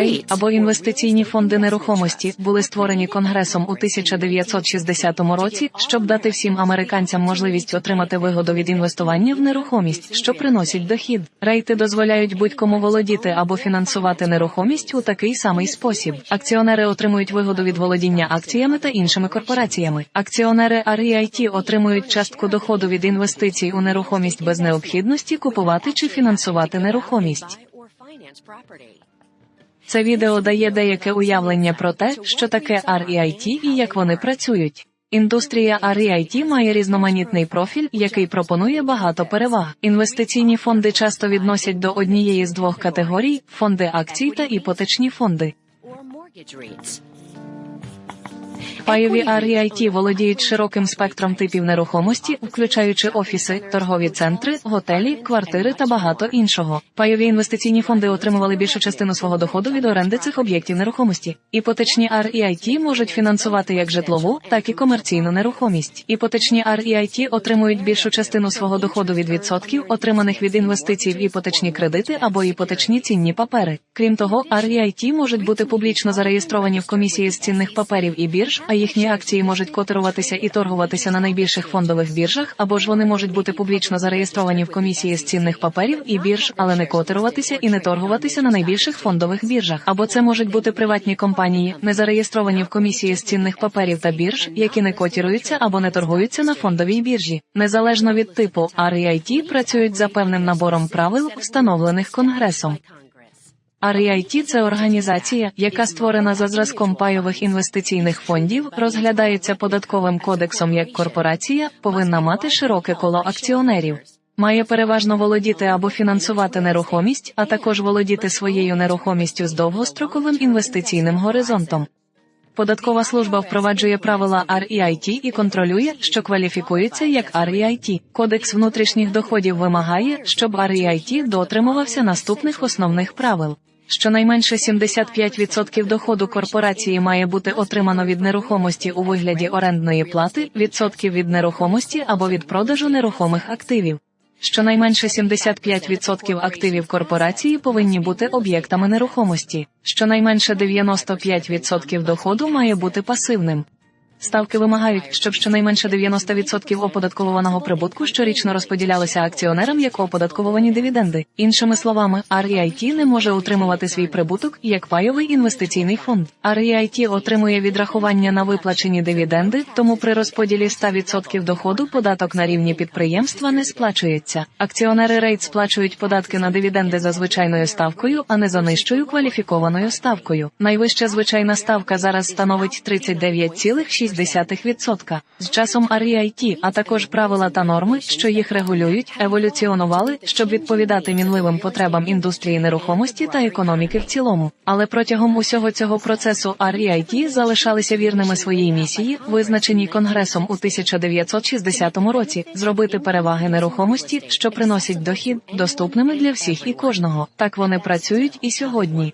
Рей або інвестиційні фонди нерухомості були створені Конгресом у 1960 році, щоб дати всім американцям можливість отримати вигоду від інвестування в нерухомість, що приносить дохід. Рейти дозволяють будь-кому володіти або фінансувати нерухомість у такий самий спосіб. Акціонери отримують вигоду від володіння акціями та іншими корпораціями. Акціонери REIT отримують частку доходу від інвестицій у нерухомість без необхідності купувати чи фінансувати нерухомість. Це відео дає деяке уявлення про те, що таке REIT і як вони працюють. Індустрія REIT має різноманітний профіль, який пропонує багато переваг. Інвестиційні фонди часто відносять до однієї з двох категорій: фонди акцій та іпотечні фонди. Пайові REIT володіють широким спектром типів нерухомості, включаючи офіси, торгові центри, готелі, квартири та багато іншого. Пайові інвестиційні фонди отримували більшу частину свого доходу від оренди цих об'єктів нерухомості. Іпотечні REIT можуть фінансувати як житлову, так і комерційну нерухомість. Іпотечні REIT отримують більшу частину свого доходу від відсотків, отриманих від інвестицій в іпотечні кредити або іпотечні цінні папери. Крім того, REIT можуть бути публічно зареєстровані в комісії з цінних паперів і бірж, а їхні акції можуть котируватися і торгуватися на найбільших фондових біржах, або ж вони можуть бути публічно зареєстровані в комісії з цінних паперів і бірж, але не котируватися і не торгуватися на найбільших фондових біржах. Або це можуть бути приватні компанії, не зареєстровані в комісії з цінних паперів та бірж, які не котируються або не торгуються на фондовій біржі. Незалежно від типу, REIT працюють за певним набором правил, встановлених конгресом. REIT – це організація, яка створена за зразком пайових інвестиційних фондів, розглядається податковим кодексом як корпорація, повинна мати широке коло акціонерів. Має переважно володіти або фінансувати нерухомість, а також володіти своєю нерухомістю з довгостроковим інвестиційним горизонтом. Податкова служба впроваджує правила REIT і контролює, що кваліфікується як REIT. Кодекс внутрішніх доходів вимагає, щоб REIT дотримувався наступних основних правил. Щонайменше 75% доходу корпорації має бути отримано від нерухомості у вигляді орендної плати, відсотків від нерухомості або від продажу нерухомих активів. Щонайменше 75% активів корпорації повинні бути об'єктами нерухомості. Щонайменше 95% доходу має бути пасивним. Ставки вимагають, щоб щонайменше 90% оподатковуваного прибутку щорічно розподілялися акціонерам як оподатковувані дивіденди. Іншими словами, REIT не може утримувати свій прибуток як пайовий інвестиційний фонд. REIT отримує відрахування на виплачені дивіденди, тому при розподілі 100% доходу податок на рівні підприємства не сплачується. Акціонери REIT сплачують податки на дивіденди за звичайною ставкою, а не за нижчою кваліфікованою ставкою. Найвища звичайна ставка зараз становить 39,6%. 0,6%. З часом REIT, а також правила та норми, що їх регулюють, еволюціонували, щоб відповідати мінливим потребам індустрії нерухомості та економіки в цілому. Але протягом усього цього процесу REIT залишалися вірними своїй місії, визначеній Конгресом у 1960 році, зробити переваги нерухомості, що приносять дохід, доступними для всіх і кожного. Так вони працюють і сьогодні.